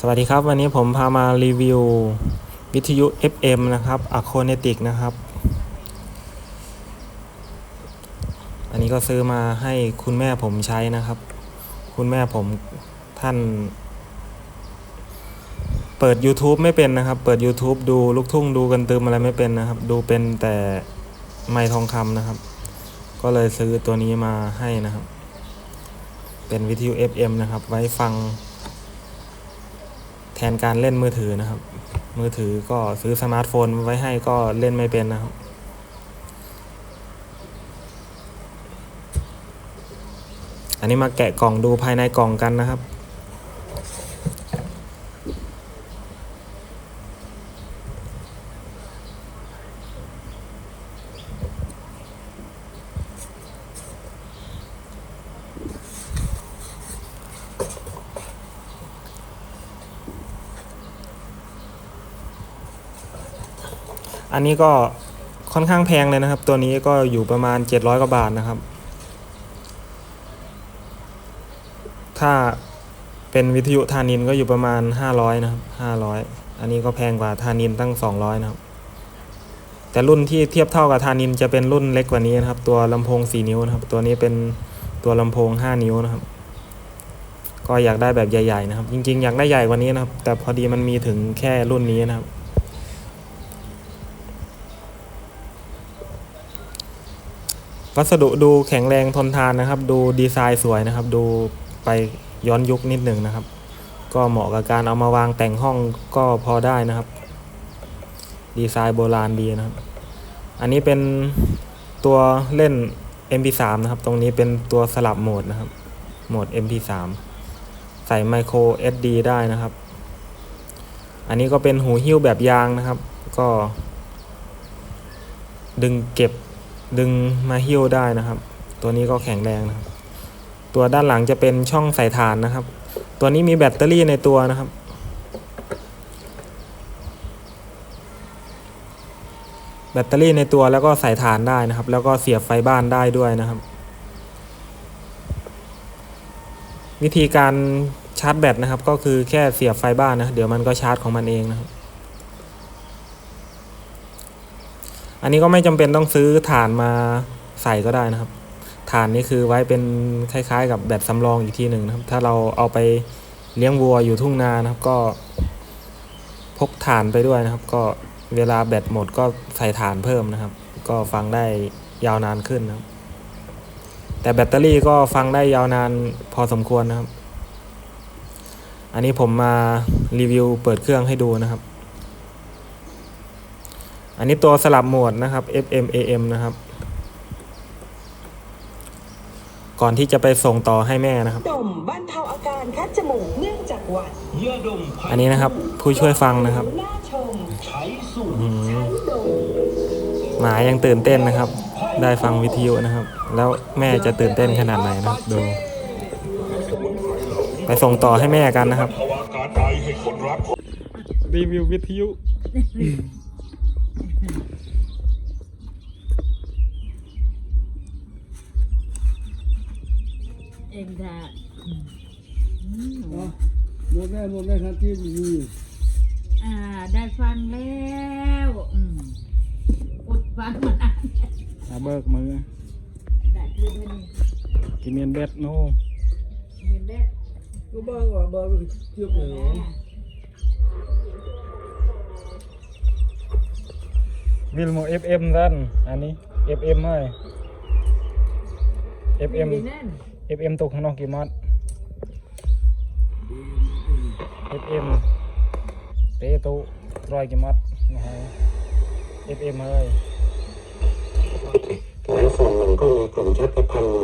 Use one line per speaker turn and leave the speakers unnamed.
สวัสดีครับ วันนี้ผมพามารีวิว วิทยุ FM นะครับ a c o n e t i c นะครับ อันนี้ก็ซื้อมาให้คุณแม่ผมใช้นะครับ คุณแม่ผมท่าน เปิด YouTube ไม่เป็นนะครับ เปิด YouTube ดูลูกทุ่งดูกันตืมอะไรไม่เป็นนะครับ ดูเป็นแต่ไม้ทองคำนะครับ ก็เลยซื้อตัวนี้มาให้นะครับ เป็นวิทยุ FM นะครับ ไว้ฟัง แทนการเล่นมือถือนะครับ มือถือก็ซื้อสมาร์ทโฟนไว้ให้ก็เล่นไม่เป็นนะครับ อันนี้มาแกะกล่องดูภายในกล่องกันนะครับ อันนี้ก็ค่อนข้างแพงเลยนะครับ ตัวนี้ก็อยู่ประมาณ 700 กว่าบาทนะครับ ถ้าเป็นวิทยุทานินก็อยู่ประมาณ 500 นะครับ 500 อันนี้ก็แพงกว่าทานินตั้ง 200 นะครับ แต่รุ่นที่เทียบเท่ากับทานินจะเป็นรุ่นเล็กกว่านี้นะครับ ตัวลำโพง 4 นิ้วนะครับ ตัวนี้เป็นตัวลำโพง 5 นิ้วนะครับ ก็อยากได้แบบใหญ่ ๆ นะครับ จริง ๆ อยากได้ใหญ่กว่านี้นะครับ แต่พอดีมันมีถึงแค่รุ่นนี้นะครับ วัสดุดูแข็งแรงทนทานนะครับ ดูดีไซน์สวยนะครับ ดูไปย้อนยุคนิดหนึ่งนะครับ ก็เหมาะกับการเอามาวางแต่งห้องก็พอได้นะครับ ดีไซน์โบราณดีนะครับ อันนี้เป็นตัวเล่น MP3 นะครับ ตรงนี้เป็นตัวสลับโหมดนะครับ โหมด MP3 ใส่ไมโคร SD ได้นะครับ อันนี้ก็เป็นหูหิ้วแบบยางนะครับ ก็ ดึงเก็บ ดึงมาหิ้วได้นะครับ ตัวนี้ก็แข็งแรงนะครับ ตัวด้านหลังจะเป็นช่องใส่ถ่านนะครับ ตัวนี้มีแบตเตอรี่ในตัวนะครับ แบตเตอรี่ในตัวแล้วก็ใส่ถ่านได้นะครับ แล้วก็เสียบไฟบ้านได้ด้วยนะครับ วิธีการชาร์จแบตนะครับ ก็คือแค่เสียบไฟบ้านนะ เดี๋ยวมันก็ชาร์จของมันเองนะครับ อันนี้ก็ไม่จำเป็นต้องซื้อถ่านมาใส่ก็ได้นะครับถ่านนี่คือไว้เป็นคล้าย ๆ กับแบตสำรองอีกทีหนึ่งนะครับ ถ้าเราเอาไปเลี้ยงวัวอยู่ทุ่งนานะครับ ก็ พกถ่านไปด้วยนะครับ ก็เวลาแบตหมดก็ใส่ถ่านเพิ่มนะครับ ก็ฟังได้ยาวนานขึ้นนะครับ แต่แบตเตอรี่ก็ฟังได้ยาวนานพอสมควรนะครับ อันนี้ผมมารีวิวเปิดเครื่องให้ดูนะครับ อันนี้ตัวสลับโหมดนะครับ FM AM นะครับ ก่อนที่จะไปส่งต่อให้แม่นะครับ
ดมบรรเทาอาการคัดจมูกเนื่องจากหวัด
ยาดมไผ่
อันนี้นะครับ ผู้ช่วยฟังนะครับ
หน้าชม
ใช้สูตร
อืม
ใช้ดม
หมายังตื่นเต้นนะครับ ได้ฟังวิทยุนะครับ แล้วแม่จะตื่นเต้นขนาดไหนนะครับดู ไปส่งต่อให้แม่กันนะครับ
ภาวะการไอให้คนรักคน
รีวิววิทยุ
เองค่ะ
หมดแม่หมดแม่ทันทีมี
อ่า ได้ฟังแล้วอืมอดฟังมานาน
อาเบิกมือ
ได้คืนวันนี้
กินเมียนเบ็ดโน
เงินได้
ก็บ้าว่าบ้าก็เจี๊ยบเลย
แล้
เนาะ
ว
วิลโม FM ดันอันนี้ FM ให้ FM
อยู่นั่น
FM ตกข้างนอกกี่มอด FM เตะตุร้อยกี่มอดนะฮะ FM เฮ้ย
และส่วนหนึ่งก็มีกลุ่มชาติพันธุ์